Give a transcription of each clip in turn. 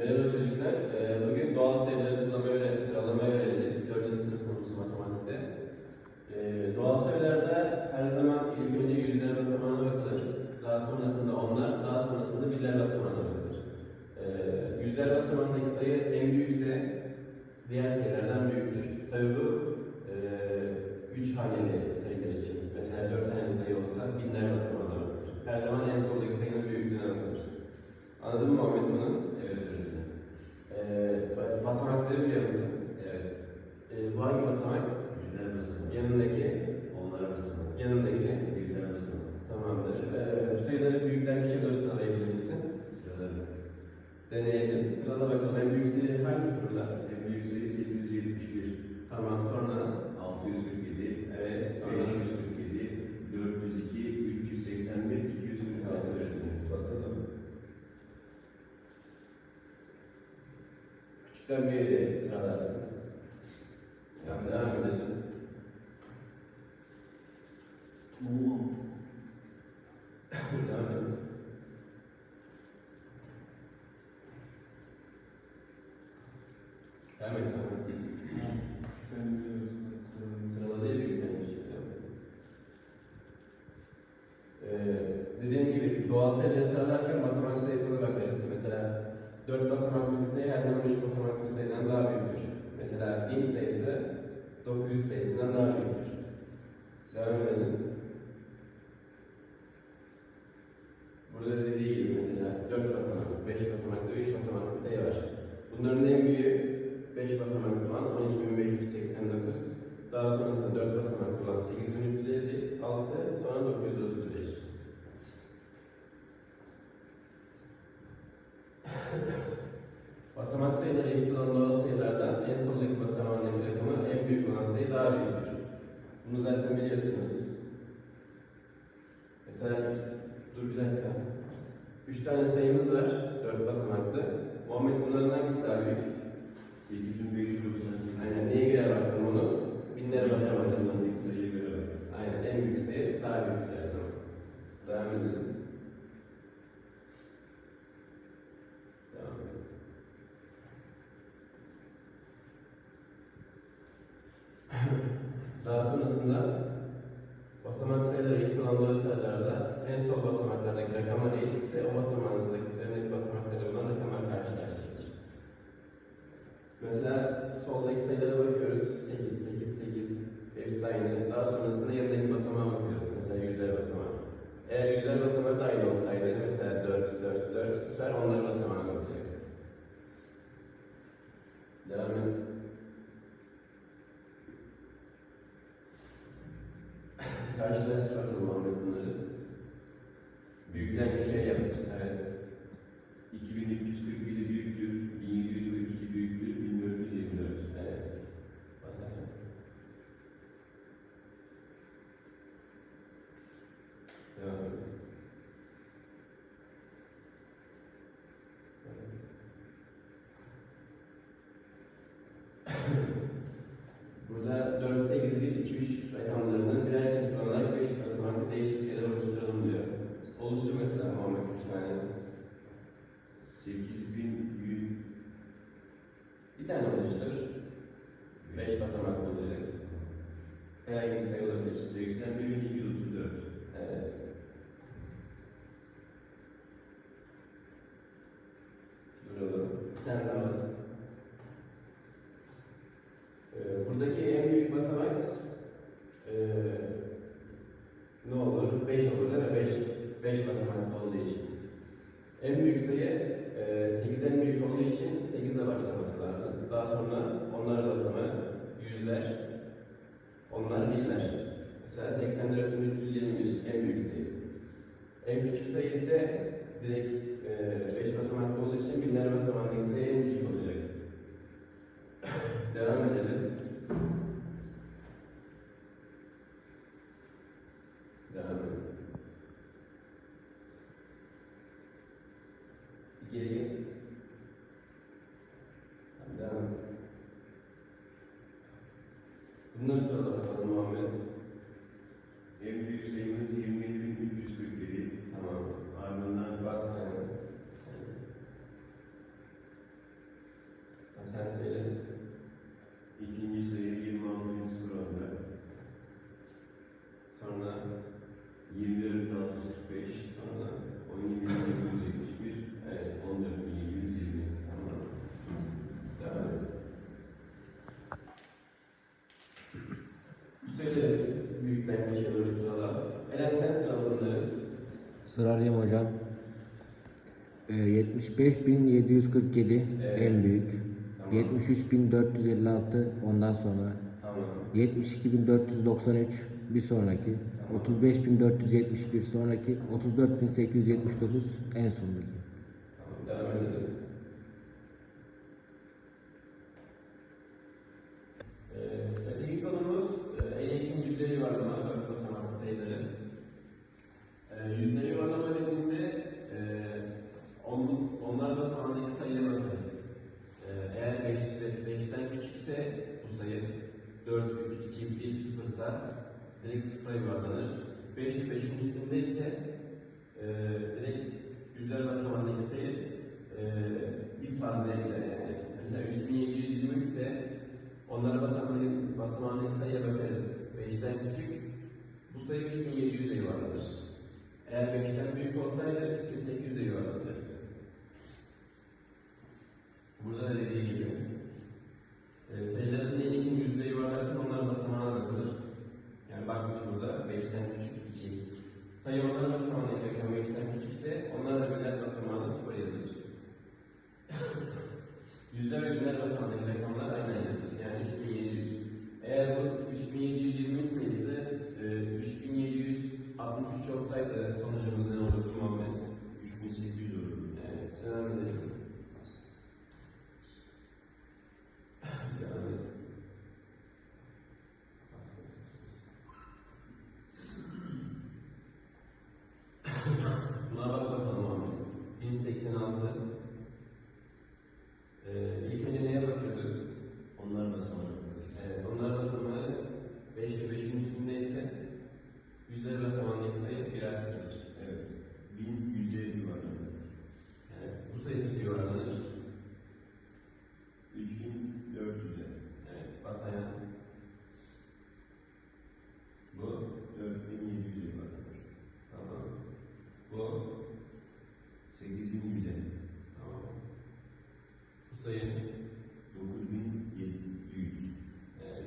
Merhaba çocuklar. Ee, Bugün doğal sayıları sıralama öğren sıralama öğreneceğiz. 4. sınıf konusu matematikte. Ee, Doğal sayılarda her zaman ilk önce yüzler basamağına bakılır. Daha sonrasında onlar, daha sonrasında birler basamağına bakılır. Ee, Yüzler basamağındaki sayı en büyükse diğer sayılardan büyüktür. Tabii bu e, üç haneli sayılar için. Mesela dört haneli sayı olsa binler basamağına bakılır. Her zaman en soldaki sayının büyüklüğüne bakılır. Anladın mı Muhammed bunu? Evet öğretmenim. Ee, ba- basamakları biliyor musun? Evet. Ee, bu hangi basamak. Yanındaki, Onlar basamak. yanındaki. Birler basamak. Tamamdır. Ee, bu sayıları büyükten küçüğe doğru sıralayabilir misin? Sırada. Deneyelim. Sırala bakalım. En büyük sayı hangisi burada? En büyük sayı 871. Tamam. Sonra? 647. Evet. Sonra? 547. 402. 381. 246 öğretmenim. Basalım. Küçükten büyüğe sıralarsın. Tamam. Devam edelim. Devam edelim. Devam et, devam et. Sırala değil büyükten küçüğe devam et. Ee, dediğim gibi doğal sayıları sıralarken basamak sayısına bakarız. Mesela 4 basamaklı bir sayı her zaman 3 basamaklı bir sayıdan daha büyüktür. Mesela 1000 sayısı 900 sayısından daha büyüktür. Devam edelim. Burada dediği gibi mesela 4 basamaklı, 5 basamaklı, 3 basamaklı sayı var. Bunların en büyüğü 5 basamaklı olan 12589. Daha sonrasında 4 basamaklı olan 8356, sonra 935. Basamak sayıları eşit olan doğal sayılardan en soldaki basamağındaki rakamı en büyük olan sayı daha büyüktür. Bunu zaten biliyorsunuz. Mesela dur bir dakika. Üç tane sayımız var, dört basamaklı. Muhammed bunların hangisi daha büyük? 8598. Aynen neye göre baktım onu? Binler basamağındaki sayıya göre bak. Aynen en büyük sayı daha büyük zaman. Devam edelim. Devam edelim. Daha sonrasında basamak sayıları eşit olan doğru sayılarda en sol basamaklardaki eşitse o basamağındaki sayıdaki basamakları olan rakamlar karşılaştırılır. Mesela soldaki sayılara bakıyoruz. 8, 8, 8 hepsi aynı. Daha sonrasında yanındaki basamağa bakıyoruz. Mesela yüzler basamağı. Eğer yüzler basamağı da aynı olsaydı mesela 4, 4, 4 bu sefer onların basamağına bakacak. Devam et. Karşılaştır bakalım Muhammed bunları. Büyükten küçüğe yap. Evet. 2347 büyüktür. 1742 büyüktür. 1424. Evet. Basalım. Devam et. Burada 4, 8, 1, 2, 3 rakamlarını birer kez kullanarak 5 basamaklı değişik sayılar oluşturalım diyor. Oluştur mesela Muhammed 3 tane. 8100. Bir tane oluştur. 5 basamaklı olacak. Herhangi bir sayı olabilir. 81234. Evet. Bas. Ee, buradaki en büyük basamak ee, ne olur? 5 olur değil mi? 5 5 basamaklı olduğu için. En büyük sayı ee, 8 en büyük olduğu için 8 ile başlaması lazım. Daha sonra onlar basamağı yüzler, onlar birler. Mesela 84 321 en büyük sayı. En küçük sayı ise direkt 5 basamaklı olduğu için binler basamağındaki sayı en düşük olacak. Devam edelim. Devam edelim. Bir Geri gel. Tamam, devam et. Bunları sırala bakalım Muhammed. En büyük sayımız 27347. Tamam. Ardından Bas aynen. Sen söyle. İkinci sayı 26.014. Sonra 24.645. sonra 17.971. evet. 14.720. Tamam. Devam et. Bu sayıları büyükten küçüğe doğru sırala. Eren sen sırala bunları. Sıralayayım hocam. Ee, 75.747 Evet. en büyük. Tamam. 73.456 ondan sonra. Tamam. 72.493 bir sonraki. 35.471 sonraki. 34.879 en sondaki. Tamam. Devam edelim. Ee, öteki konumuz e, en yakın yüzleri yuvarlama, dört basamaklı sayıları. Ee, yüzleri yuvarlama dediğinde e, on, onlar basamağındaki sayıya bakarız. Ee, eğer 5, 5'ten küçükse bu sayı 4, 3, 2, 1, 0 ise direkt sıfıra yuvarlanır. 5 ve 5'in üstünde ise e, direkt yüzler basamağındaki sayı e, bir fazla gider yani. Mesela 3723 ise onlara basamağındaki, basamağındaki sayıya bakarız. 5'ten küçük bu sayı 3700'e yuvarlanır. Eğer 5'ten büyük olsaydı 3800'e yuvarlanır. Burada da dediği gibi. E, sayıların en yakın yüzde yuvarlarken onlar basamağına bakılır. Yani bakmış burada 5'ten küçük 2. Sayı onların basamağına yakın 5'ten küçükse onlar da birler basamağına 0 yazılır. Yüzler ve binler basamağındaki rakamlar aynı yazılır. Yani 3700. Eğer bu 3723 sayısı e, 3763 olsaydı sonucumuz ne olurdu Muhammed? 3800 oldu. Evet, devam edelim. devam et. Bas, bas, bas, bas. Buna bak bakalım Muhammed. 1086. Ee, ilk önce neye bakıyorduk? Onlar basamadı. Evet, onlar basamağı 5 ve 5'in üstündeyse yüzler basamağındaki sayı birer gelir. Evet. 1150 var. Evet, bu sayı kaça yuvarlanır? 3400'e. Evet, bas ayağa. Bu, 4700'e var. tamam. Bu, 8100'e. tamam. Bu sayı, 9700. evet.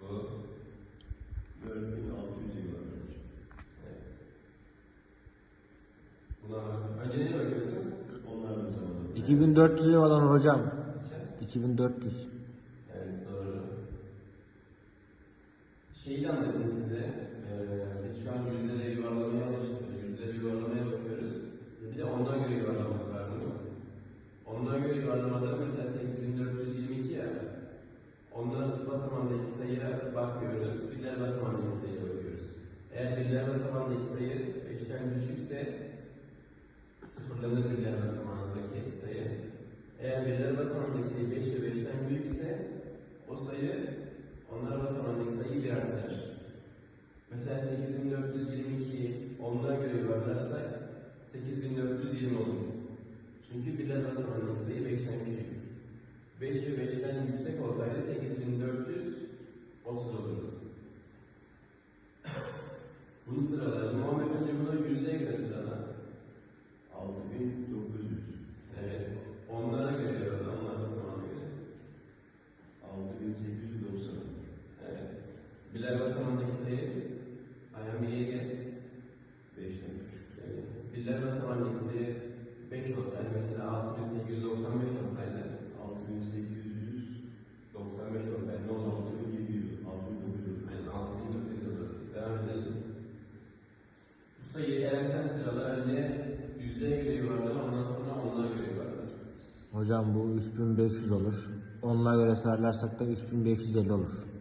Bu, 4600'e var. evet. Buna bak. Önce neye bakıyorsun? Onlar basamadı. 2400'e olan hocam. Aşağı. 2400. Evet doğru. Şeyi de anlatayım size. Ee, biz şu an yüzleri yuvarlamaya alıştık. Yüzleri yuvarlamaya bakıyoruz. Bir de ondan göre yuvarlaması var bunun. Ondan göre yuvarlamada mesela 8422 ya. Onlar basamağındaki sayıya bakmıyoruz. Birler basamağındaki sayıya bakıyoruz. Eğer birler basamağındaki sayı 5'ten düşükse sıfırlanır birler basamağındaki sayı. Eğer birler basamağındaki sayı 5 ve 5'ten büyükse o sayı onlar basamağındaki sayıyı bir artar. Mesela 8422'yi ondan göre yuvarlarsak 8420 olur. Çünkü birler basamağındaki sayı 5'ten küçük. 5 ve 5'ten yüksek olsaydı 8430 olurdu. Bunu sıraladım. Muhammed önce bunu yüzdeye göre sırala. 6900. Evet. Onlara göre yoruldu. Onlar basamağına göre. 6890. Evet. Birer yere gel. 5'ten küçük. Evet. Birler basamağındaki sayı 5 olsaydı mesela 6895 olsaydı 6800. 95 olsaydı ne olurdu? 6700. 6900. Yani 6900 olurdu. Devam edelim. Bu sayıyı eğer sen sırala önce yüzdeye göre yuvarlama ondan sonra onlara göre yuvarlama. Hocam bu 3500 olur. Onlara göre sayarlarsak da 3550 olur.